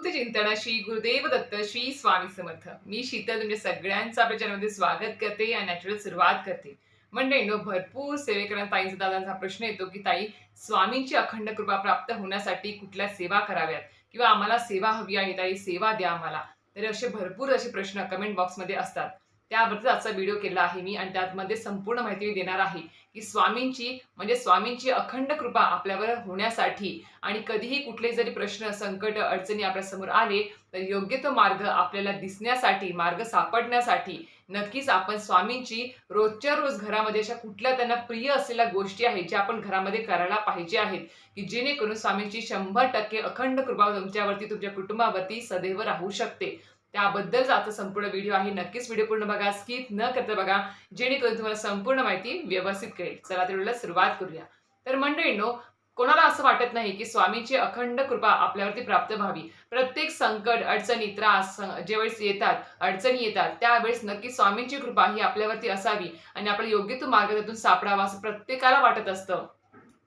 अवधूत चिंतनाशी श्री गुरुदेव दत्त श्री स्वामी समर्थ. मी शीतल तुमच्या सगळ्यांचं आपल्या चॅनलमध्ये स्वागत करते आणि नॅचरल सुरुवात करते. मंडळींनो भरपूर सेवेकरांना ताईंचा दादांचा प्रश्न येतो की ताई स्वामींची अखंड कृपा प्राप्त होण्यासाठी कुठल्या सेवा कराव्यात? किंवा आम्हाला सेवा हवी आहे ताई सेवा द्या आम्हाला. तर असे भरपूर असे प्रश्न कमेंट बॉक्समध्ये असतात. त्याबद्दल आजचा व्हिडिओ केला आहे मी आणि त्यामध्ये संपूर्ण माहिती मी देणार आहे. की स्वामींची म्हणजे स्वामींची अखंड कृपा आपल्यावर होण्यासाठी आणि कधीही कुठले जरी प्रश्न संकट अडचणी आपल्यासमोर आले तर योग्य तो मार्ग आपल्याला दिसण्यासाठी मार्ग सापडण्यासाठी नक्कीच आपण स्वामींची रोजच्या रोज घरामध्ये अशा कुठल्या त्यांना प्रिय असलेल्या गोष्टी आहेत ज्या आपण घरामध्ये करायला पाहिजे आहेत की जेणेकरून स्वामींची शंभर टक्के अखंड कृपा तुमच्यावरती तुमच्या कुटुंबावरती सदैव राहू शकते. त्याबद्दल आता संपूर्ण व्हिडिओ आहे नक्कीच व्हिडिओ पूर्ण बघा स्किप न करता बघा जेणेकरून तुम्हाला संपूर्ण माहिती व्यवस्थित कळेल. चला तर व्हिडिओला सुरुवात करूया. तर मंडळींनो कोणाला असं वाटत नाही की स्वामींची अखंड कृपा आपल्यावरती प्राप्त व्हावी? प्रत्येक संकट अडचणी त्रास ज्यावेळेस येतात अडचणी येतात त्यावेळेस नक्की स्वामींची कृपा ही आपल्यावरती असावी आणि आपल्या योग्य तो मार्ग सापडावा असं प्रत्येकाला वाटत असतं.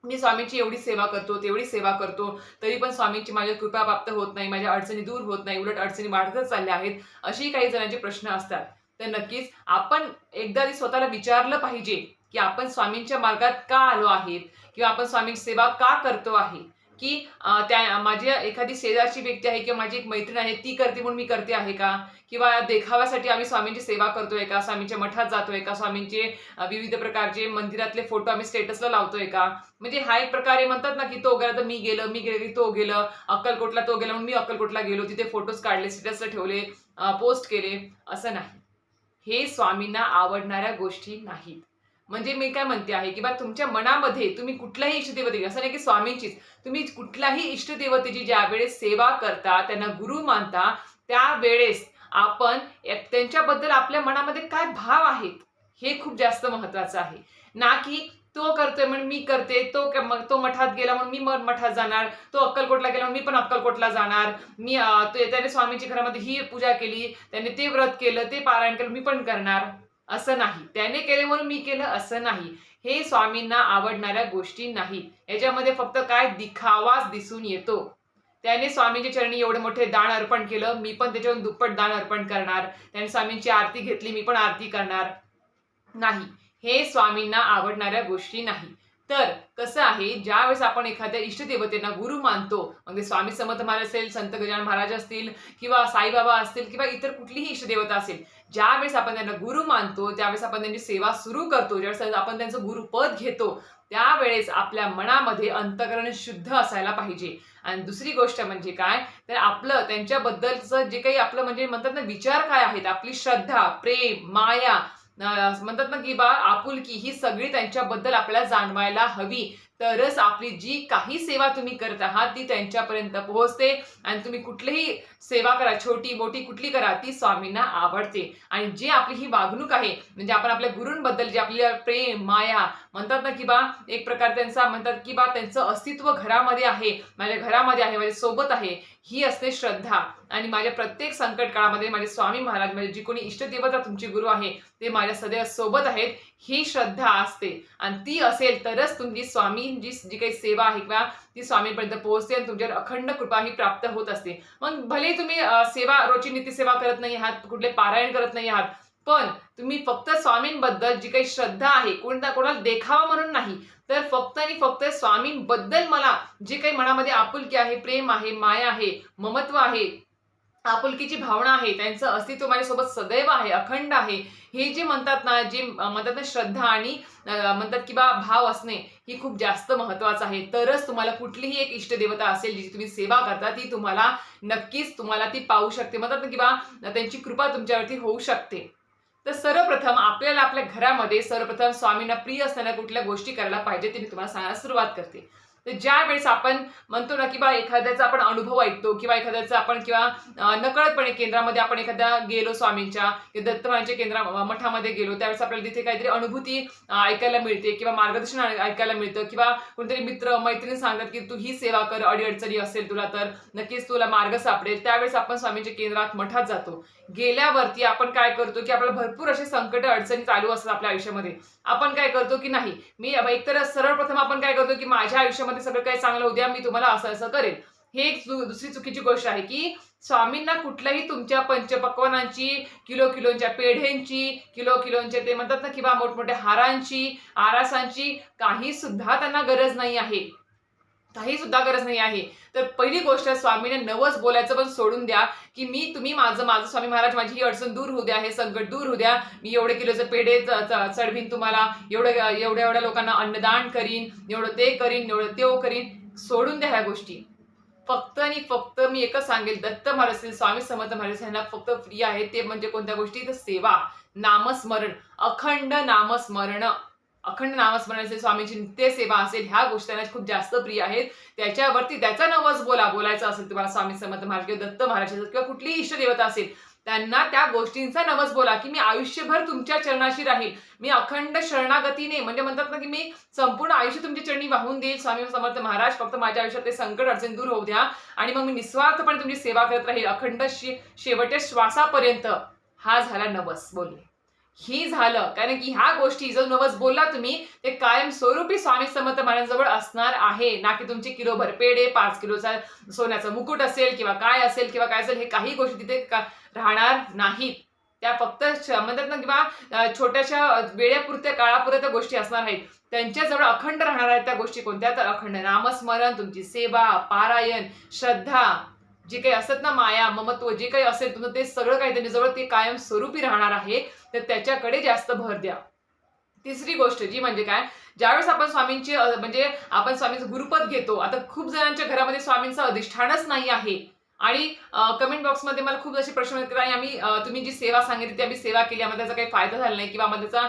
मी स्वामींची एवढी सेवा करतो तेवढी सेवा करतो तरी पण स्वामींची माझ्या कृपा प्राप्त होत नाही माझ्या अडचणी दूर होत नाही उलट अडचणी वाढतच चालल्या आहेत अशी काही जणांचे प्रश्न असतात. तर नक्कीच आपण एकदा स्वतःला विचारलं पाहिजे की आपण स्वामींच्या मार्गात का आलो आहेत? किंवा आपण स्वामींची सेवा का करतो आहे? की त्या माझी एखादी शेजारची व्यक्ती आहे किंवा माझी एक मैत्रीण आहे ती करते म्हणून मी करते आहे का? किंवा देखाव्यासाठी आम्ही स्वामींची सेवा करतोय का? स्वामींच्या मठात जातोय का? स्वामींचे विविध प्रकारचे मंदिरातले फोटो आम्ही स्टेटसला लावतोय का? म्हणजे हा एक प्रकारे म्हणतात ना की तो गेला तर मी गेलं मी गेले तो गेलं अक्कलकोटला तो गेला म्हणून मी अक्कलकोटला गेलो तिथे फोटोज काढले स्टेटसला ठेवले पोस्ट केले असं नाही. हे स्वामींना आवडणाऱ्या गोष्टी नाहीत. म्हणजे मी काय म्हणते आहे की बा तुमच्या मनामध्ये तुम्ही कुठल्याही इष्टदेवतेची असं नाही की स्वामींचीच तुम्ही कुठल्याही इष्टदेवतेची ज्या वेळेस सेवा करता त्यांना गुरु मानता त्यावेळेस आपण त्यांच्याबद्दल आपल्या मनामध्ये काय भाव आहेत हे खूप जास्त महत्वाचं आहे. ना की तो करतोय म्हणून मी करते तो तो मठात गेला म्हणून मी मठात जाणार तो अक्कलकोटला गेला म्हणून मी पण अक्कलकोटला जाणार मी ते- त्याने स्वामींची घरामध्ये ही पूजा केली त्याने ते व्रत केलं ते पारायण केलं मी पण करणार. असं नाही. त्याने केले म्हणून मी केलं असं नाही. हे स्वामींना आवडणाऱ्या गोष्टी नाही याच्यामध्ये फक्त काय दिखावाच दिसून येतो. त्याने स्वामींच्या चरणी एवढे मोठे दान अर्पण केलं. मी पण त्याच्यावरून दुप्पट दान अर्पण करणार. त्याने स्वामींची आरती घेतली. मी पण आरती करणार नाही. हे स्वामींना आवडणाऱ्या गोष्टी नाही. तर कसं आहे ज्यावेळेस आपण एखाद्या इष्टदेवतेना गुरु मानतो मग ते स्वामी समर्थ महाराज असेल संत गजानन महाराज असतील किंवा साईबाबा असतील किंवा इतर कुठलीही इष्टदेवता असेल ज्यावेळेस आपण त्यांना गुरु मानतो त्यावेळेस आपण त्यांची सेवा सुरू करतो ज्यावेळेस आपण त्यांचं गुरुपद घेतो त्यावेळेस आपल्या मनामध्ये अंतकरण शुद्ध असायला पाहिजे. आणि दुसरी गोष्ट म्हणजे काय? तर आपलं त्यांच्याबद्दलचं जे काही आपलं म्हणजे म्हणतात ना विचार काय आहेत? आपली श्रद्धा प्रेम माया म्हणतात ना की बा आपुलकी ही सगळी त्यांच्याबद्दल आपल्याला जाणवायला हवी. तरच आपली जी काही सेवा तुम्ही करत आहात ती त्यांच्यापर्यंत पोहोचते आणि तुम्ही कुठलीही सेवा करा छोटी मोठी कुठली करा ती स्वामींना आवडते. आणि जी आपली ही वागणूक आहे म्हणजे आपण आपल्या गुरूंबद्दल जे आपल्या प्रेम माया म्हणतात ना की बा एक प्रकार त्यांचा म्हणतात की बा त्यांचं अस्तित्व घरामध्ये आहे माझ्या घरामध्ये आहे माझ्या सोबत आहे ही असते श्रद्धा. आणि माझ्या प्रत्येक संकट काळामध्ये माझे स्वामी महाराज म्हणजे जी कोणी इष्टदेवता तुमची गुरु आहे ते माझ्या सदैव सोबत आहेत ही श्रद्धा असते. आणि ती असेल तरच तुमची स्वामींची जी काही सेवा आहे किंवा ती स्वामींपर्यंत पोहोचते आणि तुमच्यावर अखंड कृपा ही प्राप्त होत असते. मग भले तुम्ही सेवा रोजची नित्यसेवा करत नाही आहात कुठले पारायण करत नाही आहात पण तुम्ही फक्त स्वामींबद्दल जी काही श्रद्धा आहे कोणता कोणाला देखावा म्हणून नाही तर फक्त आणि फक्त स्वामींबद्दल मला जे काही मनामध्ये आपुलकी आहे प्रेम आहे माया आहे ममत्व आहे आपुलकीची भावना आहे त्यांचं अस्तित्व माझ्यासोबत सदैव आहे अखंड आहे. हे जे म्हणतात ना जे म्हणतात ना श्रद्धा आणि म्हणतात की बा भाव असणे ही खूप जास्त महत्वाचं आहे. तरच तुम्हाला कुठलीही एक इष्टदेवता असेल जी तुम्ही सेवा करता ती तुम्हाला नक्कीच तुम्हाला ती पाहू शकते. म्हणतात ना की बा त्यांची कृपा तुमच्यावरती होऊ शकते. तर सर्वप्रथम आपल्याला आपल्या घरामध्ये सर्वप्रथम स्वामींना प्रिय असताना कुठल्या गोष्टी करायला पाहिजे ते मी तुम्हाला सांगायला सुरुवात करते. तर ज्या वेळेस आपण म्हणतो ना की बा एखाद्याचा आपण अनुभव ऐकतो किंवा एखाद्याचा आपण किंवा नकळतपणे केंद्रामध्ये आपण एखाद्या गेलो स्वामींच्या किंवा केंद्रा मठामध्ये गेलो त्यावेळेस आपल्याला तिथे काहीतरी अनुभूती ऐकायला मिळते किंवा मार्गदर्शन ऐकायला मिळतं किंवा कोणतरी मित्र मैत्रिणी सांगतात की तू ही सेवा कर अडीअडचणी असेल तुला तर नक्कीच तुला मार्ग सापडेल. त्यावेळेस आपण स्वामींच्या केंद्रात मठात जातो. गेल्यावरती आपण काय करतो की आपल्याला भरपूर असे संकट अडचणी चालू असतात आपल्या आयुष्यामध्ये. आपण काय करतो की नाही मी एकतर सर्वप्रथम आपण काय करतो की माझ्या आयुष्यामध्ये सगळं काही चांगलं उद्या मी तुम्हाला असं असं करेल हे एक दुसरी चुकीची गोष्ट आहे की स्वामींना कुठल्याही तुमच्या पंचपक्वानांची किलो किलोच्या पेढ्यांची किलो किलोचे ते म्हणतात ना किंवा मोठमोठ्या हारांची आरासांची काही सुद्धा त्यांना गरज नाही आहे. काही सुद्धा गरज नाही आहे. तर पहिली गोष्ट स्वामीने नवस बोलायचं पण सोडून द्या की मी तुम्ही माझं माझं स्वामी महाराज माझी ही अडचण दूर होऊ द्या हे संकट दूर होऊ द्या. मी एवढे किलोचे पेढे चढवीन तुम्हाला एवढं एवढ्या एवढ्या लोकांना अन्नदान करीन एवढं ते करीन एवढं ते करीन. सोडून द्या ह्या गोष्टी. फक्त आणि फक्त मी एकच सांगेल दत्त महाराज स्वामी समर्थ महाराज यांना फक्त फ्री आहे ते म्हणजे कोणत्या गोष्टी? तर सेवा. नामस्मरण. अखंड नामस्मरण. अखंड नामस्मरण असेल स्वामीची नित्य सेवा असेल ह्या गोष्टी त्यांना खूप जास्त प्रिय आहेत. त्याच्यावरती त्याचा नवस बोला बोलायचा असेल तुम्हाला स्वामी समर्थ महाराज किंवा दत्त महाराज किंवा कुठलीही इष्टदेवता असेल त्यांना त्या गोष्टींचा नवस बोला की मी आयुष्यभर तुमच्या चरणाशी राहील. मी अखंड शरणागतीने म्हणजे म्हणतात ना की मी संपूर्ण आयुष्य तुमच्या चरणी वाहून देईल. स्वामी समर्थ महाराज फक्त माझ्या आयुष्यात ते संकट अडचण दूर होऊ द्या आणि मग मी निस्वार्थपणे तुमची सेवा करत राहील. अखंड शे शेवटच्या श्वासापर्यंत हा झाला नवस. बोलले. ही झालं. कारण की ह्या गोष्टी जर नवस बोलला तुम्ही ते कायम स्वरूपी स्वामी समर्थ महाराजांजवळ असणार आहे. ना की तुमचे किलो भरपेडे पाच किलोचा सोन्याचा मुकुट असेल किंवा काय असेल किंवा काय असेल हे काही गोष्टी तिथे का- राहणार नाहीत. त्या फक्त श- म्हणतात ना किंवा छोट्याशा वेळेपुरत्या काळापुरत्या गोष्टी असणार आहेत. त्यांच्याजवळ अखंड राहणार आहेत त्या गोष्टी कोणत्या? तर अखंड नामस्मरण तुमची सेवा पारायण श्रद्धा जे काही असत ना माया ममत्व जे काही असेल तुमचं ते सगळं काही त्यांच्याजवळ ते कायम स्वरूपी राहणार आहे तर त्याच्याकडे जास्त भर द्या. तिसरी गोष्ट जी म्हणजे काय? ज्यावेळेस आपण स्वामींची म्हणजे आपण स्वामींचं गुरुपद घेतो आता खूप जणांच्या घरामध्ये स्वामींचं अधिष्ठानच नाही आहे. आणि कमेंट बॉक्समध्ये मला खूप असे प्रश्न येतात आणि आम्ही तुम्ही जी सेवा सांगितली ती आम्ही सेवा केली आम्हाला त्याचा काही फायदा झाला नाही किंवा आम्हाला त्याचा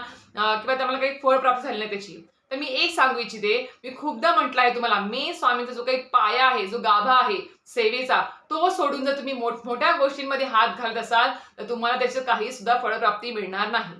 किंवा आम्हाला काही फळ प्राप्त झाले नाही त्याची. तर मी एक सांगू इच्छिते मी खूपदा म्हटलं आहे तुम्हाला मी स्वामींचा जो काही पाया आहे जो गाभा आहे सेवेचा तो सोडून जर तुम्ही मोठमोठ्या गोष्टींमध्ये हात घालत असाल तर तुम्हाला त्याचं काही सुद्धा फळप्राप्ती मिळणार नाही.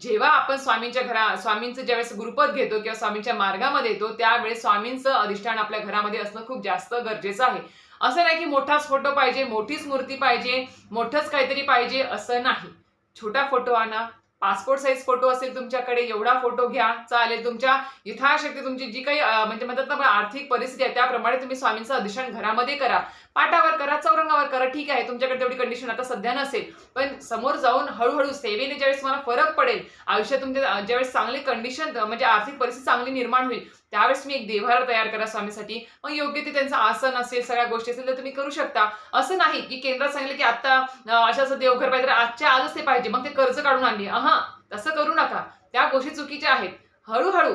जेव्हा आपण स्वामींच्या घरा स्वामींचं ज्यावेळेस गुरुपद घेतो किंवा स्वामींच्या मार्गामध्ये येतो त्यावेळेस स्वामींचं अधिष्ठान आपल्या घरामध्ये असणं खूप जास्त गरजेचं आहे. असं नाही की मोठाच फोटो पाहिजे मोठीच मूर्ती पाहिजे मोठंच काहीतरी पाहिजे असं नाही. छोटा फोटो आणा पासपोर्ट साईज फोटो असेल तुमच्याकडे एवढा फोटो घ्या चालेल तुमच्या यथाशक्ती तुमची जी काही म्हणजे म्हणतात ना आर्थिक परिस्थिती आहे त्याप्रमाणे तुम्ही स्वामींचं अधिष्ठान घरामध्ये करा. पाटावर करा चौरंगावर करा. ठीक आहे तुमच्याकडे तेवढी कंडिशन आता सध्या नसेल. पण समोर जाऊन हळूहळू सेवेने ज्यावेळेस तुम्हाला फरक पडेल आयुष्यात तुमच्या ज्यावेळेस चांगली कंडिशन म्हणजे आर्थिक परिस्थिती चांगली निर्माण होईल त्यावेळेस तुम्ही एक देव्हारा तयार करा स्वामीसाठी. मग योग्य ते त्यांचं आसन असेल सगळ्या गोष्टी असेल तर तुम्ही करू शकता. असं नाही की केंद्रात सांगितलं की आता अशा असं देवघर पाहिजे तर आजच्या आजच ते पाहिजे. मग ते कर्ज काढून आणली. हा तसं करू नका. त्या गोष्टी चुकीच्या आहेत. हळूहळू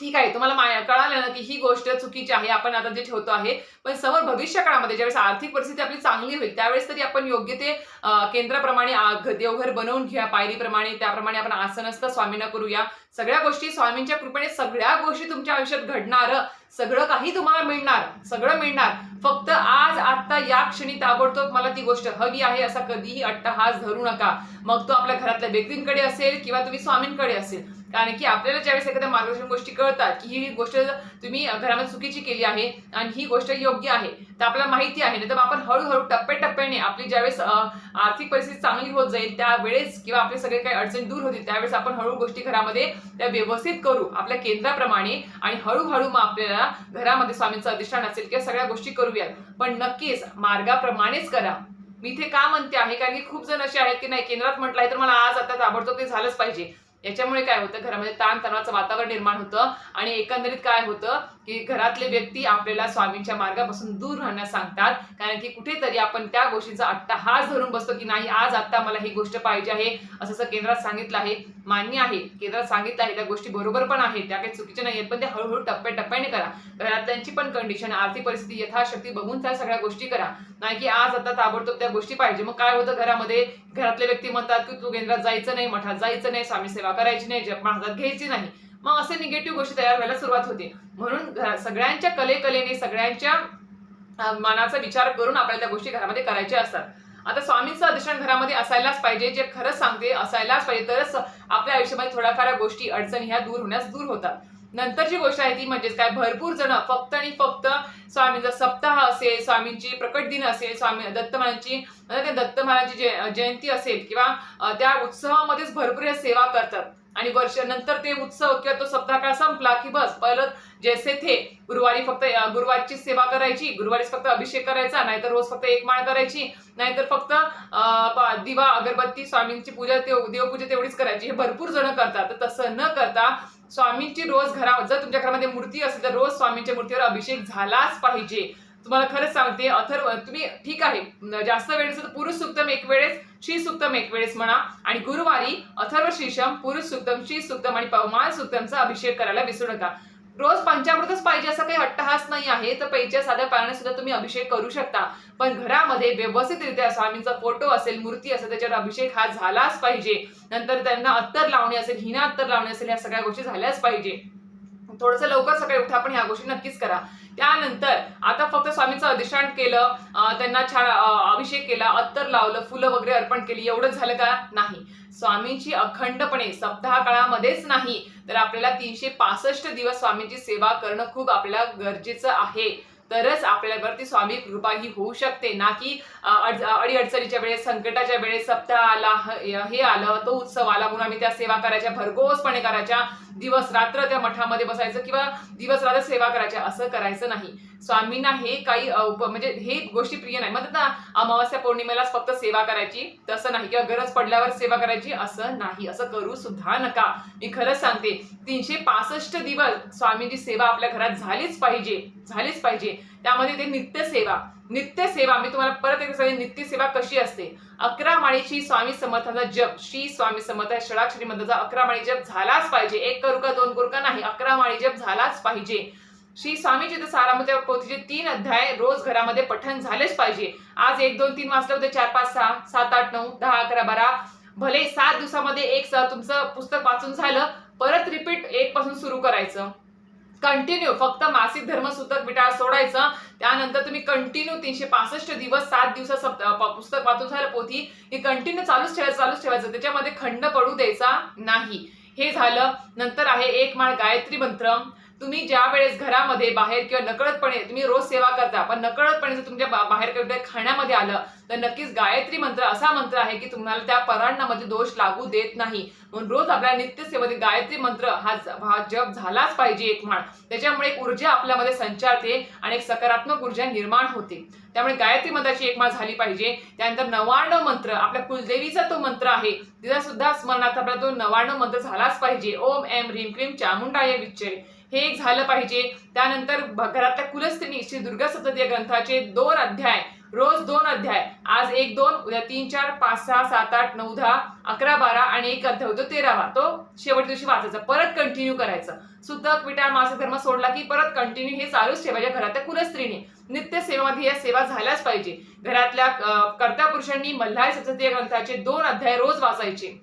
ठीक आहे तुम्हाला माया कळालं ना की ही गोष्ट चुकीची आहे आपण आता जे ठेवतो आहे पण समोर भविष्य काळामध्ये ज्यावेळेस आर्थिक परिस्थिती आपली चांगली होईल त्यावेळेस तरी आपण योग्य ते केंद्राप्रमाणे देवघर बनवून घ्या पायरीप्रमाणे त्याप्रमाणे आपण आसनस्थ स्वामींना करूया. सगळ्या गोष्टी स्वामींच्या कृपेने सगळ्या गोष्टी तुमच्या आयुष्यात घडणार सगळं काही तुम्हाला मिळणार सगळं मिळणार. फक्त आज आता या क्षणी ताबडतोब मला ती गोष्ट हवी आहे असा कधीही अट्टहास धरू नका. मग तो आपल्या घरातल्या व्यक्तींकडे असेल किंवा तुम्ही स्वामींकडे असेल कारण की आपल्याला ज्यावेळेस एखाद्या मार्गदर्शन गोष्टी कळतात की ही गोष्ट तुम्ही घरामध्ये चुकीची केली आहे आणि ही गोष्ट योग्य आहे तर आपल्याला माहिती आहे. नाही तर आपण हळूहळू टप्प्याटप्प्याने आपली ज्यावेळेस आर्थिक परिस्थिती चांगली होत जाईल त्यावेळेस किंवा आपले सगळे काही अडचणी दूर होतील त्यावेळेस आपण हळू गोष्टी घरामध्ये त्या व्यवस्थित करू आपल्या केंद्राप्रमाणे आणि हळूहळू मग आपल्याला घरामध्ये स्वामींचं अधिष्ठान असेल किंवा सगळ्या गोष्टी करूयात. पण नक्कीच मार्गाप्रमाणेच करा. मी इथे का म्हणते आहे? कारण की खूप जण असे आहेत की नाही केंद्रात म्हटलं आहे तर मला आज आता ताबडतोब ते झालंच पाहिजे. याच्यामुळे काय होतं? घरामध्ये ताणतणावाचं वातावरण निर्माण होतं आणि एकंदरीत काय होतं? की घरातले व्यक्ती आपल्याला स्वामींच्या मार्गापासून दूर राहण्यास सांगतात. कारण की कुठेतरी आपण त्या गोष्टीचा अट्टहास धरून बसतो की नाही आज आता मला ही गोष्ट पाहिजे आहे. असं असं केंद्रात सांगितलं आहे. मान्य आहे. केंद्रात सांगितलं आहे त्या गोष्टी बरोबर पण आहेत. त्या काही चुकीच्या नाही आहेत पण ते हळूहळू टप्प्याटप्प्याने करा. घरातल्यांची पण कंडिशन आर्थिक परिस्थिती यथाशक्ती बघून त्या सगळ्या गोष्टी करा. नाही की आज आता ताबडतोब त्या गोष्टी पाहिजे. मग काय होतं घरामध्ये? घरातले व्यक्ती म्हणतात की तू केंद्रात जायचं नाही मठात जायचं नाही स्वामी सेवा करायची नाही जपमा हातात घ्यायची नाही. मग असे निगेटिव्ह गोष्टी तयार व्हायला सुरुवात होते. म्हणून सगळ्यांच्या कले कलेने सगळ्यांच्या मनाचा विचार करून आपल्याला त्या गोष्टी घरामध्ये करायच्या असतात. आता स्वामींचं अधिष्ठान घरामध्ये असायलाच पाहिजे जे खरंच सांगते असायलाच पाहिजे. तरच आपल्या आयुष्यामध्ये थोड्याफार गोष्टी अडचणी ह्या दूर होण्यास दूर होतात. नंतरची गोष्ट आहे ती म्हणजेच काय? भरपूर जण फक्त आणि फक्त स्वामींचा सप्ताह असेल स्वामींची प्रकट दिन असेल स्वामी दत्त म्हणजे त्या दत्त जे जयंती असेल किंवा त्या उत्सवामध्येच भरपूर सेवा करतात. आणि वर्षानंतर ते उत्सव किंवा तो सप्ताहकाळ संपला की बस पहिलं जैसे थे गुरुवारी फक्त गुरुवारची सेवा करायची गुरुवारीच फक्त अभिषेक करायचा नाहीतर रोज फक्त एक माळ करायची नाहीतर फक्त दिवा अगरबत्ती स्वामींची पूजा ते देवपूजा तेवढीच करायची. हे भरपूर जण करतात. तर तसं न करता स्वामींची रोज घरा जर तुमच्या घरामध्ये मूर्ती असेल तर रोज स्वामींच्या मूर्तीवर अभिषेक झालाच पाहिजे. तुम्हाला खरंच सांगते अथर्व तुम्ही ठीक आहे जास्त वेळ तर पुरुष सुक्तम एक वेळेस श्री सुक्तम एक वेळेस म्हणा. आणि गुरुवारी अथर्व शीशम पुरुष सुक्तम श्री सुक्तम आणि पवमान सुक्तमचा अभिषेक करायला विसरू नका. रोज पंचामृतच पाहिजे असा काही अट्टहास नाही आहे तर पैच्या साध्या पाण्याने सुद्धा तुम्ही अभिषेक करू शकता. पण घरामध्ये व्यवस्थितरित्या स्वामींचा फोटो असेल मूर्ती असेल त्याच्यावर अभिषेक हा झालाच पाहिजे. नंतर त्यांना अत्तर लावणे असेल हिना अत्तर लावणे असेल या सगळ्या गोष्टी झाल्याच पाहिजे. थोडंसं लवकर सकाळी उठा पण ह्या गोष्टी नक्कीच करा. त्यानंतर आता फक्त स्वामींचं अधिष्ठान केलं त्यांना छान अभिषेक केला अत्तर लावलं फुलं वगैरे अर्पण केली एवढं झालं का? नाही. स्वामींची अखंडपणे सप्ताह काळामध्येच नाही तर आपल्याला तीनशे पासष्ट दिवस स्वामींची सेवा करणं खूप आपल्याला गरजेचं आहे. तरच आपल्यावरती स्वामी कृपा ही होऊ शकते. ना की अडीअडचणीच्या वेळेस संकटाच्या वेळेस सप्ताह आला हे आलं तो उत्सव आला म्हणून आम्ही त्या सेवा करायच्या भरघोसपणे करायच्या. दिवस रात्र त्या मठामध्ये बसायचं किंवा दिवस रात्र सेवा करायच्या असं करायचं नाही. स्वामींना हे काही म्हणजे हे गोष्टी प्रिय नाही. म्हणतात ना अमावस्या पौर्णिमेलाच फक्त सेवा करायची तसं नाही. किंवा गरज पडल्यावर सेवा करायची असं नाही. असं करू सुद्धा नका. मी खरंच सांगते तीनशे पासष्ट दिवस स्वामींची सेवा आपल्या घरात झालीच पाहिजे झालीच पाहिजे. त्यामध्ये ते नित्य सेवा नित्य सेवा मी तुम्हाला परत एक सांगेन नित्य सेवा कशी असते? अकरा माळीची स्वामी समर्थाचा जप. श्री स्वामी समर्थ षडाक्षरी मंत्राचा अकरा माळी जप झालाच पाहिजे. एक करू का दोन करू का नाही. अकरा माळी जप झालाच पाहिजे. श्री स्वामीजी तर सारामती पोथीचे तीन अध्याय रोज घरामध्ये पठण झालेच पाहिजे. आज एक दोन तीन वाजता होते चार पाच सहा सात आठ नऊ दहा अकरा बारा. भले सात दिवसामध्ये एक सह तुमचं पुस्तक वाचून झालं परत रिपीट एक पासून सुरू करायचं. कंटिन्यू फक्त मासिक धर्मसूतक विटाळ सोडायचं. त्यानंतर तुम्ही कंटिन्यू तीनशे पासष्ट दिवस सात दिवसात पुस्तक वाचून झालं पोथी. हे कंटिन्यू चालूच ठेवायचं चालूच ठेवायचं. त्याच्यामध्ये खंड पडू द्यायचा नाही. हे झालं. नंतर आहे एक माळ गायत्री मंत्र. तुम्ही ज्या वेळेस घरामध्ये बाहेर किंवा नकळतपणे तुम्ही रोज सेवा करता पण नकळतपणे जर तुमच्या बाहेर कुठे खाण्यामध्ये आलं तर नक्कीच गायत्री मंत्र असा मंत्र आहे की तुम्हाला त्या परांणामध्ये दोष लागू देत नाही. म्हणून रोज आपल्या नित्यसेवेमध्ये गायत्री मंत्र हा हा जप झालाच पाहिजे एक म्हण. त्याच्यामुळे एक ऊर्जा आपल्यामध्ये संचारते आणि एक सकारात्मक ऊर्जा निर्माण होते. त्यामुळे गायत्री मंत्राची एक माळ झाली पाहिजे. त्यानंतर नवाण्णव मंत्र आपल्या कुलदेवीचा तो मंत्र आहे. तिचा सुद्धा स्मरणार्थ आपला तो नवाण्णव मंत्र झालाच पाहिजे. ओम एम ह्रीम क्रीम चामुंडाय विच्चय हे झालं पाहिजे. त्यानंतर घरातल्या कुलस्त्रीनी श्री दुर्गा सप्तती या ग्रंथाचे दोन अध्याय रोज दोन अध्याय आज एक दोन उद्या तीन चार पाच सहा सात आठ नऊ दहा अकरा बारा आणि एक अध्याय होतो तेरावा तो शेवट दिवशी वाचायचा. परत कंटिन्यू करायचं. सुतक विटा मासिक धर्म सोडला की परत कंटिन्यू हे चालूच ठेवायच्या घरातल्या कुलस्त्रीने नित्य सेवेमध्ये या सेवा झाल्याच पाहिजे. घरातल्या कर्त्या पुरुषांनी मल्हार सप्तती ग्रंथाचे दोन अध्याय रोज वाचायचे.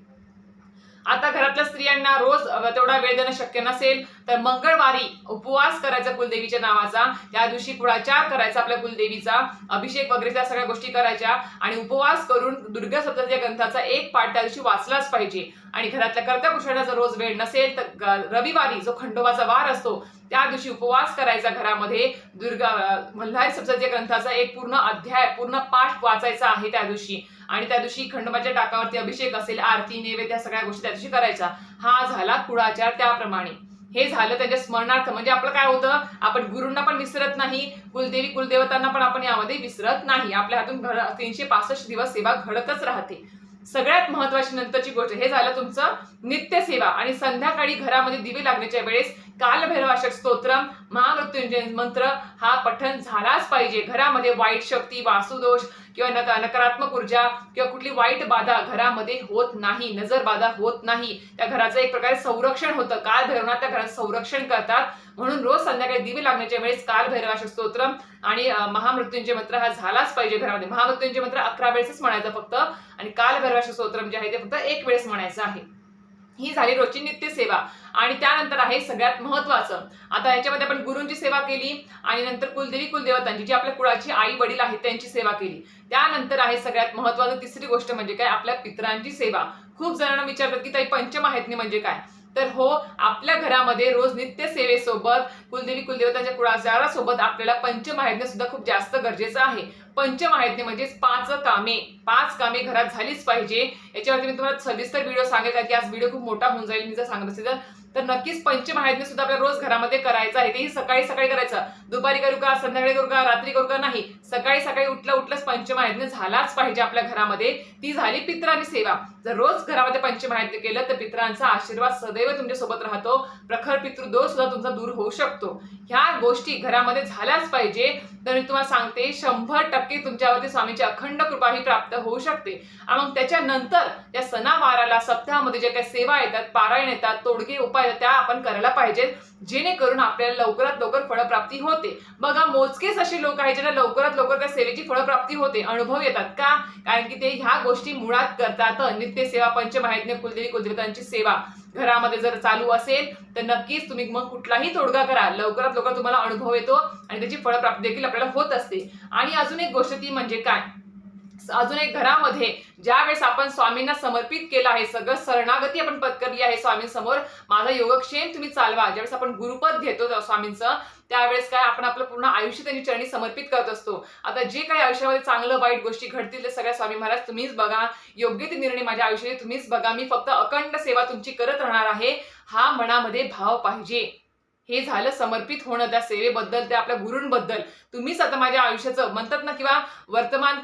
आता घरातल्या स्त्रियांना रोज तेवढा वेळ देणं शक्य नसेल. तर मंगळवारी उपवास करायचा कुलदेवीच्या नावाचा त्या दिवशी कुळाचार करायचा आपल्या कुलदेवीचा अभिषेक वगैरे त्या सगळ्या गोष्टी करायच्या आणि उपवास करून दुर्गा सप्त या ग्रंथाचा एक पाठ त्या दिवशी वाचलाच पाहिजे. आणि घरातल्या कर्त्या पुरुषांना जर रोज वेळ नसेल तर रविवारी जो खंडोबाचा वार असतो त्या दिवशी उपवास करायचा घरामध्ये. दुर्गा मल्हारी सप्तती ग्रंथाचा एक पूर्ण अध्याय पूर्ण पाठ वाचायचा आहे त्या दिवशी. आणि त्या दिवशी खंडोबाच्या टाकावरती अभिषेक असेल आरती नैवेद्य सगळ्या गोष्टी त्या दिवशी करायच्या. हा झाला कुळाचार त्याप्रमाणे. हे झालं त्यांच्या स्मरणार्थ. म्हणजे आपलं काय होतं आपण गुरूंना पण विसरत नाही कुलदेवी कुलदेवतांना पण आपण यामध्ये विसरत नाही. आपल्या हातून घड तीनशे पासष्ट दिवस सेवा घडतच राहते. सगळ्यात महत्वाची नंतरची गोष्ट हे झालं तुमचं नित्य सेवा आणि संध्याकाळी घरामध्ये दिवे लागण्याच्या वेळेस कालभैरवाशक स्तोत्र मृत्युंजय मंत्र हा पठण झालाच पाहिजे. घरामध्ये वाईट शक्ती वासुदोष किंवा नक नकारात्मक ऊर्जा किंवा कुठली वाईट बाधा घरामध्ये होत नाही नजर बाधा होत नाही. त्या घराचं एक प्रकारे संरक्षण होतं. काल भैरवनाथ त्या घराचं संरक्षण करतात. म्हणून रोज संध्याकाळी दिवे लागण्याच्या वेळेस काल भैरवाशक स्तोत्र आणि महामृत्यूंचे महामृत्युंजय मंत्र हा झालाच पाहिजे घरामध्ये. महामृत्युंजय मंत्र अकरा वेळेसच म्हणायचं फक्त आणि काल भैरवाशक स्तोत्र जे आहे ते फक्त एक वेळेस म्हणायचं आहे. ही झाली रोजची नित्य सेवा. आणि त्यानंतर आहे सगळ्यात महत्वाचं. आता याच्यामध्ये आपण गुरूंची सेवा केली आणि नंतर कुलदेवी कुलदेवतांची जी आपल्या कुळाची आई वडील आहेत त्यांची सेवा केली. त्यानंतर आहे सगळ्यात महत्वाचं तिसरी गोष्ट म्हणजे काय? आपल्या पितरांची सेवा. खूप जणांना विचारतात की ताई पंचमाहितनी म्हणजे काय? तर हो आपल्या घरामध्ये रोज नित्य सेवेसोबत कुलदेवी कुलदेवताच्या कुळाचारासोबत आपल्याला पंचमहायज्ञ सुद्धा खूप जास्त गरजेचं आहे. पंचमहायज्ञ म्हणजेच पाच कामे. पाच कामे घरात झालीच पाहिजे. याच्यावरती मी तुम्हाला सविस्तर व्हिडिओ सांगेल की आज व्हिडिओ खूप मोठा होऊन जाईल मी जर सांगत असेल तर. तर नक्कीच पंचमहायज्ञ सुद्धा आपल्याला रोज घरामध्ये करायचं आहे. तेही सकाळी सकाळी करायचं. दुपारी करू का संध्याकाळी करू का रात्री करू का नाही. सकाळी सकाळी उठला उठल्याच पंचमहायज्ञ झालाच पाहिजे आपल्या घरामध्ये. ती झाली पित्रांनी सेवा. जर रोज घरामध्ये पंचमहायज्ञ केलं तर पित्रांचा आशीर्वाद सदैव तुमच्यासोबत राहतो. प्रखर पितृदोष सुद्धा तुमचा दूर होऊ शकतो. ह्या गोष्टी घरामध्ये झाल्याच पाहिजे. तर मी तुम्हाला सांगते शंभर टक्के तुमच्यावरती स्वामीची अखंड कृपा ही प्राप्त होऊ शकते. आणि मग त्याच्यानंतर त्या सणावाराला सप्ताहामध्ये ज्या काही सेवा येतात पारायण येतात तोडगे उपाय त्या आपण करायला पाहिजेत. जेणेकरून आपल्याला लवकरात लवकर फळप्राप्ती होते. बघा मोजकेच असे लोक आहेत ज्यांना लवकरात लवकर त्या सेवेची फळप्राप्ती होते. अनुभव येतात का? कारण की ते ह्या गोष्टी मुळात करतात नित्य सेवा पंचमाहिज्ञ कुलदेवी कुलदेवतांची सेवा घरामध्ये जर चालू असेल तर नक्कीच तुम्ही मग कुठलाही तोडगा करा. लवकरात लवकर तुम्हाला अनुभव येतो आणि त्याची फळप्राप्ती देखील आपल्याला होत असते. आणि अजून एक गोष्ट ती म्हणजे काय? अजून एक घरामध्ये ज्या वेळेस आपण स्वामींना समर्पित केलं आहे सगळं शरणागती आपण पत्करली आहे स्वामींसमोर माझा योगक्षेम तुम्ही चालवा. ज्यावेळेस आपण गुरुपद घेतो स्वामींचं त्यावेळेस काय आपण आपलं पूर्ण आयुष्य त्यांनी चरणी समर्पित करत असतो. आता जे काही आयुष्यामध्ये चांगलं वाईट गोष्टी घडतील ते सगळ्या स्वामी महाराज तुम्हीच बघा. योग्य ते निर्णय माझ्या आयुष्याचे तुम्हीच बघा. मी फक्त अखंड सेवा तुमची करत राहणार आहे. हा मनामध्ये भाव पाहिजे. हे झालं समर्पित होणं त्या सेवेबद्दल त्या आपल्या गुरूंबद्दल. तुम्हीच आता माझ्या आयुष्याचं म्हणतात ना किंवा वर्तमान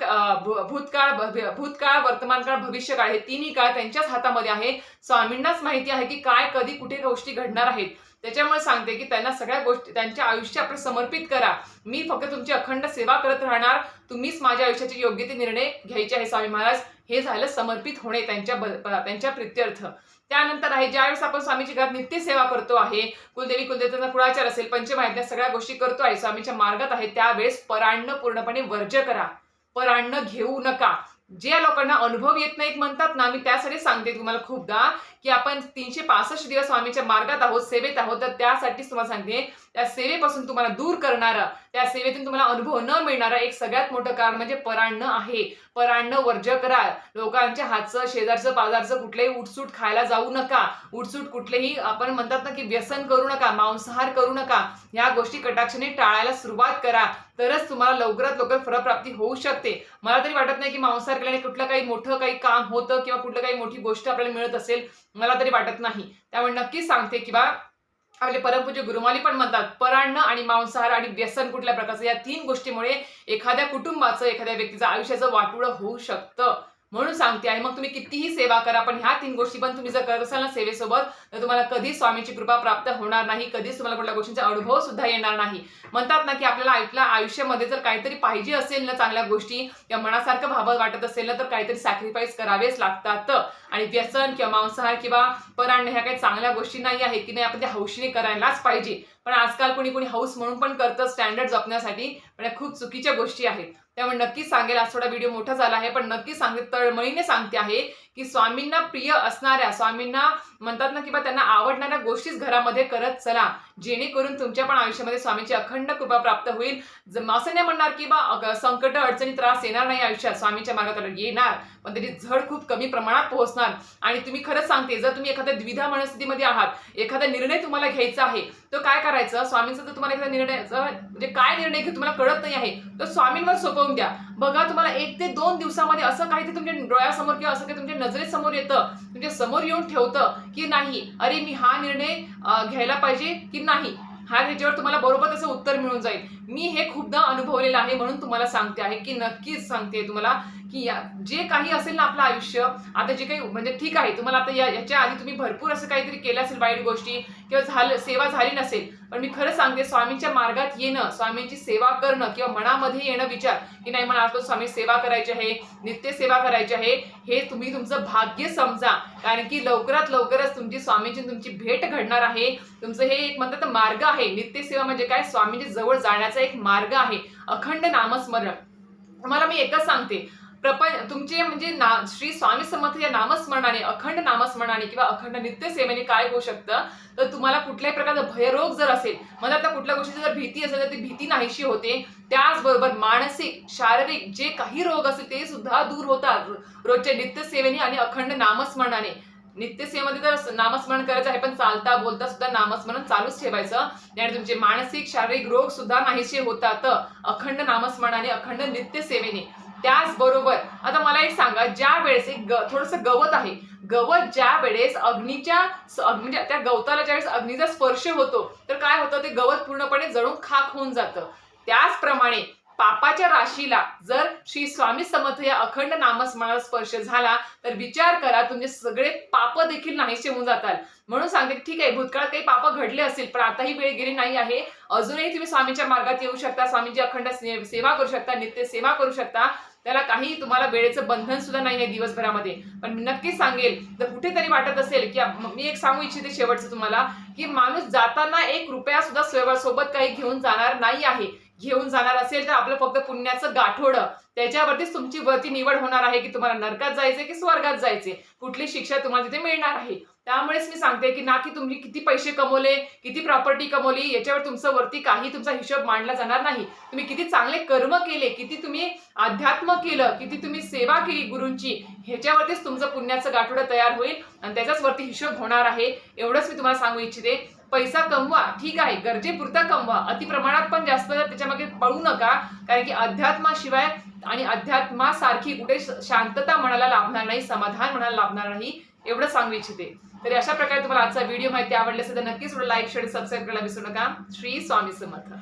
भूतकाळ भूतकाळ वर्तमान काळ भविष्य काळ हे तिन्ही काळ त्यांच्याच हातामध्ये आहे. स्वामींनाच माहिती आहे की काय कधी कुठे गोष्टी घडणार आहेत. त्याच्यामुळे सांगते की त्यांना सगळ्या गोष्टी त्यांच्या आयुष्य आपण समर्पित करा. मी फक्त तुमची अखंड सेवा करत राहणार. तुम्हीच माझ्या आयुष्याचे योग्य ते निर्णय घ्यायचे आहे स्वामी महाराज. हे झालं समर्पित होणे त्यांच्या त्यांच्या प्रित्यर्थ. त्यानंतर आहे ज्यावेळेस आपण स्वामीची घरात नित्य सेवा करतो आहे कुलदेवी कुलदेवतांचा कुळाचार असेल पंचमाहित्या सगळ्या गोष्टी करतो आहे स्वामीच्या मार्गात आहे त्यावेळेस परान्न पूर्णपणे वर्ज्य करा. परान्न घेऊ नका. ज्या लोकांना अनुभव येत नाहीत म्हणतात ना मी त्यासाठी सांगते तुम्हाला खूपदा की आपण तीनशे पासष्ट दिवस स्वामीच्या मार्गात आहोत सेवेत आहोत तर त्यासाठीच तुम्हाला सांगते त्या सेवेपासून तुम्हाला दूर करणारा त्या सेवेतून तुम्हाला अनुभव न मिळणारा एक सगळ्यात मोठं कारण म्हणजे परान्न आहे. परान्न वर्ज्य करा. लोकांच्या हातचं शेजारचं पाजारचं कुठलेही उठसूट खायला जाऊ नका. उठसूट कुठलेही आपण म्हणतात ना की व्यसन करू नका मांसाहार करू नका. या गोष्टी कटाक्षाने टाळायला सुरुवात करा. तरच तुम्हाला लवकरात लवकर फरप्राप्ती होऊ शकते. मला तरी वाटत नाही की मांसाहार केल्याने कुठलं काही मोठं काही काम होतं किंवा कुठलं काही मोठी गोष्ट आपल्याला मिळत असेल. मला तरी वाटत नाही. त्यामुळे नक्कीच सांगते की बा आपले परमपूज्य गुरुमाली पण म्हणतात परान्न आणि मांसाहार आणि व्यसन कुठल्या प्रकारचं? या तीन गोष्टीमुळे एखाद्या कुटुंबाचं एखाद्या व्यक्तीचं आयुष्याचं वाटुळं होऊ शकतं. म्हणून सांगते आहे मग तुम्ही कितीही सेवा करा पण ह्या तीन गोष्टी पण तुम्ही जर करत असाल ना सेवेसोबत तर तुम्हाला कधी स्वामीची कृपा प्राप्त होणार नाही कधीच तुम्हाला कुठल्या गोष्टींचा अनुभव सुद्धा येणार नाही. म्हणतात ना की आपल्याला आपल्या आयुष्यामध्ये जर काहीतरी पाहिजे असेल ना चांगल्या गोष्टी किंवा मनासारखं भावत वाटत असेल ना तर काहीतरी सॅक्रिफाईस करावेच लागतात. आणि व्यसन किंवा मांसाहार किंवा पराण ह्या काही चांगल्या गोष्टी नाही आहे की नाही आपण त्या हौशीने करायलाच पाहिजे. पण आजकाल कोणी कोणी हौस म्हणून पण करतं स्टँडर्ड जपण्यासाठी पण या खूप चुकीच्या गोष्टी आहेत. त्यामुळे नक्कीच सांगेल आज थोडा व्हिडिओ मोठा झाला आहे पण नक्की सांगते तळमळीने सांगते आहे. की स्वामींना प्रिय असणाऱ्या स्वामींना म्हणतात ना किंवा त्यांना आवडणाऱ्या गोष्टीच घरामध्ये करत चला. जेणेकरून तुमच्या पण आयुष्यामध्ये स्वामीची अखंड कृपा प्राप्त होईल. ज- असं नाही म्हणणार की बा संकट अडचणी त्रास येणार नाही आयुष्यात स्वामीच्या मार्गात येणार. पण त्याची झड खूप कमी प्रमाणात पोहोचणार. आणि तुम्ही खरंच सांगते जर तुम्ही एखाद्या द्विधा मनस्थितीमध्ये आहात एखादा निर्णय तुम्हाला घ्यायचा आहे तर काय करायचं? स्वामींचा जर तुम्हाला एखादा निर्णय म्हणजे काय निर्णय घेऊ तुम्हाला कळत नाही आहे तर स्वामींवर सोपवून द्या. बघा तुम्हाला एक ते दोन दिवसामध्ये असं काहीतरी तुमच्या डोळ्यासमोर किंवा असं काही तुमच्या नजरेसमोर येतं तुमच्यासमोर येऊन ठेवतं की नाही. अरे मी हा निर्णय घ्यायला पाहिजे की नाही? हा ह्याच्यावर तुम्हाला बरोबर तसं उत्तर मिळून जाईल. मी हे खूपदा अनुभवलेलं आहे म्हणून तुम्हाला सांगते आहे की नक्कीच सांगते तुम्हाला की या जे काही असेल ना आपलं आयुष्य आता जे काही म्हणजे ठीक आहे तुम्हाला आता या याच्या आधी तुम्ही भरपूर असं काहीतरी केलं असेल वाईट गोष्टी किंवा झालं सेवा झाली नसेल पण मी खरं सांगते स्वामींच्या मार्गात येणं स्वामींची सेवा करणं किंवा मनामध्ये येणं विचार की नाही मला आज स्वामी सेवा करायची आहे नित्य सेवा करायची आहे हे तुम्ही तुमचं भाग्य समजा. कारण की लवकरात लवकरच तुमची स्वामींची तुमची भेट घडणार आहे. तुमचं हे एक म्हणतात मार्ग आहे. नित्य सेवा म्हणजे काय? स्वामींच्या जवळ जाण्याचा एक मार्ग आहे. अखंड नामस्मरण. तुम्हाला मी एकच सांगते. प्रपंच तुमचे म्हणजे ना श्री स्वामी समर्थ या नामस्मरणाने अखंड नामस्मरणाने किंवा अखंड नित्य सेवेने काय होऊ शकतं? तर तुम्हाला कुठल्याही प्रकारचा भयरोग जर असेल म्हणजे आता कुठल्या गोष्टीची जर भीती असेल तर ती भीती नाहीशी होते. त्याचबरोबर मानसिक शारीरिक जे काही रोग असेल ते सुद्धा दूर होतात. रोजच्या नित्य सेवेने आणि अखंड नामस्मरणाने. नित्यसेवेमध्ये तर नामस्मरण करायचं आहे पण चालता बोलता सुद्धा नामस्मरण चालूच ठेवायचं. आणि तुमचे मानसिक शारीरिक रोग सुद्धा नाहीसे होतात. अखंड नामस्मरणाने अखंड नित्यसेवेने. त्याचबरोबर आता मला एक सांगा ज्या वेळेस एक ग थोडंसं गवत आहे गवत ज्या वेळेस अग्नीच्या म्हणजे त्या गवताला ज्यावेळेस अग्नीचा स्पर्श होतो तर काय होतं ते गवत पूर्णपणे जळून खाक होऊन जातं. त्याचप्रमाणे पापाच्या राशीला जर श्री स्वामी समर्थ या अखंड नामस्मरणाला स्पर्श झाला तर विचार करा तुमचे सगळे पाप देखील नाहीसे होऊन जातात. म्हणून सांगते ठीक आहे भूतकाळात काही पाप घडले असतील पण आता ही वेळ गेली नाही आहे. अजूनही तुम्ही स्वामींच्या मार्गात येऊ शकता स्वामीची अखंड सेवा करू शकता नित्य सेवा करू शकता. त्याला काही तुम्हाला वेळेचं बंधन सुद्धा नाही आहे दिवसभरामध्ये. पण मी नक्कीच सांगेल जर कुठेतरी वाटत असेल की मी एक सांगू इच्छिते शेवटचं तुम्हाला की माणूस जाताना एक रुपया सुद्धा स्वयं- सोबत काही घेऊन जाणार नाही आहे. घेऊन जाणार असेल तर आपलं फक्त पुण्याचं गाठोडं. त्याच्यावरतीच तुमची वरती निवड होणार आहे की तुम्हाला नरकात जायचे की स्वर्गात जायचे कुठली शिक्षा तुम्हाला तिथे मिळणार आहे. त्यामुळेच मी सांगते की ना की तुम्ही किती पैसे कमवले किती प्रॉपर्टी कमवली याच्यावर तुमचं वरती काही तुमचा हिशोब मांडला जाणार नाही. तुम्ही किती चांगले कर्म केले किती तुम्ही अध्यात्म केलं किती तुम्ही सेवा केली गुरूंची ह्याच्यावरतीच तुमचं पुण्याचं गाठोडं तयार होईल आणि त्याच्याच वरती हिशोब होणार आहे. एवढंच मी तुम्हाला सांगू इच्छिते. पैसा कमवा ठीक आहे गरजेपुरता कमवा अति प्रमाणात पण जास्त त्याच्यामागे पळू नका कारण की अध्यात्माशिवाय आणि अध्यात्मासारखी कुठे शांतता म्हणायला लाभणार नाही समाधान म्हणायला लाभणार नाही एवढं सांगू इच्छिते. तरी अशा प्रकारे तुम्हाला आजचा व्हिडिओ माहिती आवडला असेल तर नक्कीच लाईक शेअर सबस्क्राईब करायला विसरू नका. श्री स्वामी समर्थ.